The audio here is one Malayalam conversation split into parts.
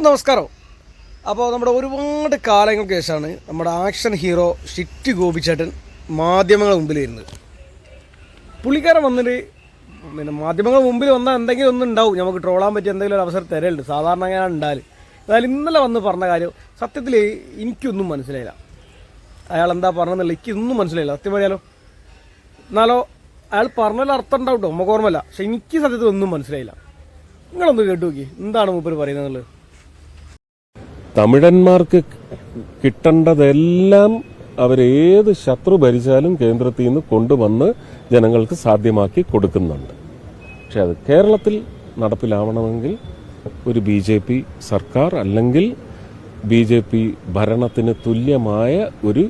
അപ്പം നമസ്കാരം. അപ്പോൾ നമ്മുടെ ഒരുപാട് കാലങ്ങൾക്ക് ശേഷമാണ് നമ്മുടെ ആക്ഷൻ ഹീറോ ഷിറ്റ് ഗോപിച്ചേട്ടൻ മാധ്യമങ്ങളുടെ മുമ്പിൽ വരുന്നത് പുള്ളിക്കാരൻ വന്നിട്ട് പിന്നെ മാധ്യമങ്ങളുടെ മുമ്പിൽ വന്നാൽ എന്തെങ്കിലും ഒന്നും ഉണ്ടാവും. നമുക്ക് ട്രോളാൻ പറ്റിയ എന്തെങ്കിലും ഒരു അവസരം തരലുണ്ട് സാധാരണ അങ്ങനെ ഉണ്ടാൽ എന്നാലും ഇന്നലെ വന്ന് പറഞ്ഞ കാര്യം സത്യത്തിൽ എനിക്കൊന്നും മനസ്സിലായില്ല. അയാൾ എന്താ പറഞ്ഞതെന്നുള്ള എനിക്കൊന്നും മനസ്സിലായില്ല. സത്യം പറയാലോ എന്നാലോ അയാൾ പറഞ്ഞതിൽ അർത്ഥം ഉണ്ടാവും കേട്ടോ നമുക്ക് ഓർമ്മയില്ല. പക്ഷെ എനിക്ക് സത്യത്തിൽ ഒന്നും മനസ്സിലായില്ല. നിങ്ങളൊന്ന് കേട്ടു നോക്കി. എന്താണ് മൂപ്പർ പറയുന്നത് എന്നുള്ളത്? തമിഴന്മാർക്ക് കിട്ടേണ്ടതെല്ലാം അവരേത് ശത്രു ഭരിച്ചാലും കേന്ദ്രത്തിൽ നിന്ന് കൊണ്ടുവന്ന് ജനങ്ങൾക്ക് സാധ്യമാക്കി കൊടുക്കുന്നുണ്ട്. പക്ഷെ അത് കേരളത്തിൽ നടപ്പിലാവണമെങ്കിൽ ഒരു ബി ജെ പി സർക്കാർ അല്ലെങ്കിൽ ബി ജെ പി ഭരണത്തിന് തുല്യമായ ഒരു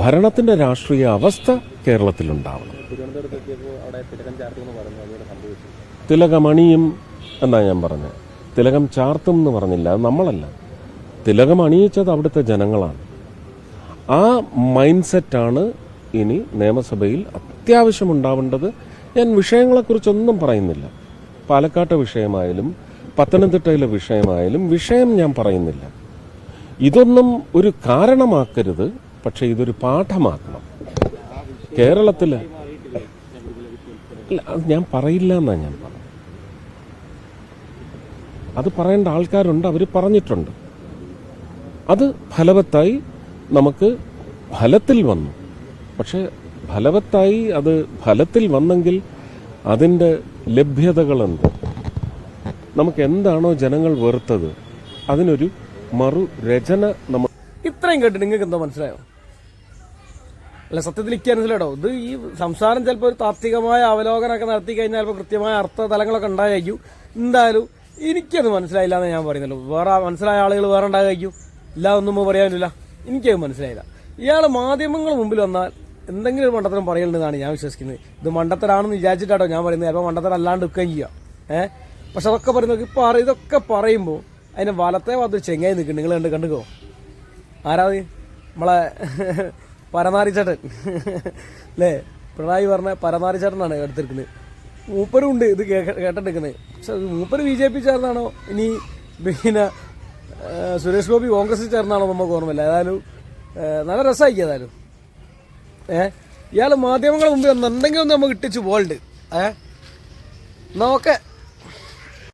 ഭരണത്തിന്റെ രാഷ്ട്രീയ അവസ്ഥ കേരളത്തിലുണ്ടാവണം. തിലകമണിയും എന്നാ ഞാൻ പറഞ്ഞത് തിലകം ചാർത്തും എന്ന് പറഞ്ഞില്ല അത് നമ്മളല്ല. തിലകം അണിയിച്ചത് അവിടുത്തെ ജനങ്ങളാണ്. ആ മൈൻഡ് സെറ്റാണ് ഇനി നിയമസഭയിൽ അത്യാവശ്യം ഉണ്ടാവേണ്ടത്. ഞാൻ വിഷയങ്ങളെക്കുറിച്ചൊന്നും പറയുന്നില്ല. പാലക്കാട്ടെ വിഷയമായാലും പത്തനംതിട്ടയിലെ വിഷയമായാലും വിഷയം ഞാൻ പറയുന്നില്ല. ഇതൊന്നും ഒരു കാരണമാക്കരുത് പക്ഷേ ഇതൊരു പാഠമാക്കണം. കേരളത്തിൽ അല്ല അത് ഞാൻ പറയില്ല എന്നാണ് ഞാൻ അത് പറയേണ്ട ആൾക്കാരുണ്ട് അവർ പറഞ്ഞിട്ടുണ്ട്. അത് ഫലവത്തായി നമുക്ക് ഫലത്തിൽ വന്നു. പക്ഷേ ഫലവത്തായി അത് ഫലത്തിൽ വന്നെങ്കിൽ അതിന്റെ ലഭ്യതകളുണ്ട്. നമുക്ക് എന്താണോ ജനങ്ങൾ വെറുത്തത് അതിനൊരു മറു രചന നമ്മൾ ഇത്രയും കേട്ട് നിങ്ങൾക്ക് എന്താ മനസ്സിലായോ? അല്ല സത്യത്തിൽ എനിക്ക് മനസ്സിലായോ? ഇത് ഈ സംസാരം ചിലപ്പോൾ ഒരു താത്വികമായ അവലോകനമൊക്കെ നടത്തി കഴിഞ്ഞാൽ ചിലപ്പോൾ കൃത്യമായ അർത്ഥ തലങ്ങളൊക്കെ ഉണ്ടായിരിക്കും എന്തായാലും എനിക്കത് മനസ്സിലായില്ല എന്ന് ഞാൻ പറയുന്നുള്ളൂ വേറെ മനസ്സിലായ ആളുകൾ വേറെ ഉണ്ടാകും ഇല്ല ഒന്നും പറയാനില്ല എനിക്കത് മനസ്സിലായില്ല. ഇയാൾ മാധ്യമങ്ങൾ മുമ്പിൽ വന്നാൽ എന്തെങ്കിലും ഒരു മണ്ടത്തരം പറയലുണ്ടെന്നാണ് ഞാൻ വിശ്വസിക്കുന്നത്. ഇത് മണ്ടത്തരാണെന്ന് വിചാരിച്ചിട്ടാട്ടോ ഞാൻ പറയുന്നത്. ചിലപ്പോൾ മണ്ടത്തരം അല്ലാണ്ട് എടുക്കുകയും ചെയ്യാം. ഏഹ് പക്ഷെ അതൊക്കെ പറയുന്നത് ഇപ്പോൾ ഇതൊക്കെ പറയുമ്പോൾ അതിന് വലത്തെ ഭാഗത്ത് ചെങ്ങായി നിൽക്കുന്നു നിങ്ങൾ കണ്ട് കണ്ടുക്കോ? ആരാത് നമ്മളെ പരമാരി ചേട്ടൻ അല്ലേ? പിണറായി പറഞ്ഞ പരമാരി ചേട്ടനാണ് എടുത്തിരിക്കുന്നത്. മൂപ്പരും ഉണ്ട് ഇത് കേട്ട- കേട്ടിട്ടിരിക്കുന്നത് മൂപ്പര് ബി ജെ പി ചേർന്നാണോ? ഇനി പിന്നെ സുരേഷ് ഗോപി കോൺഗ്രസിൽ ചേർന്നാണോ നമുക്ക് ഓർമ്മയില്ല. ഏതായാലും നല്ല രസമായിരിക്കും ഏതായാലും. ഏ ഇയാൾ മാധ്യമങ്ങളുടെ ഒന്ന് എന്തെങ്കിലും ഒന്ന് നമുക്ക് ഇട്ടിച്ച് പോകണ്ട് ഏ എന്നാ ഓക്കെ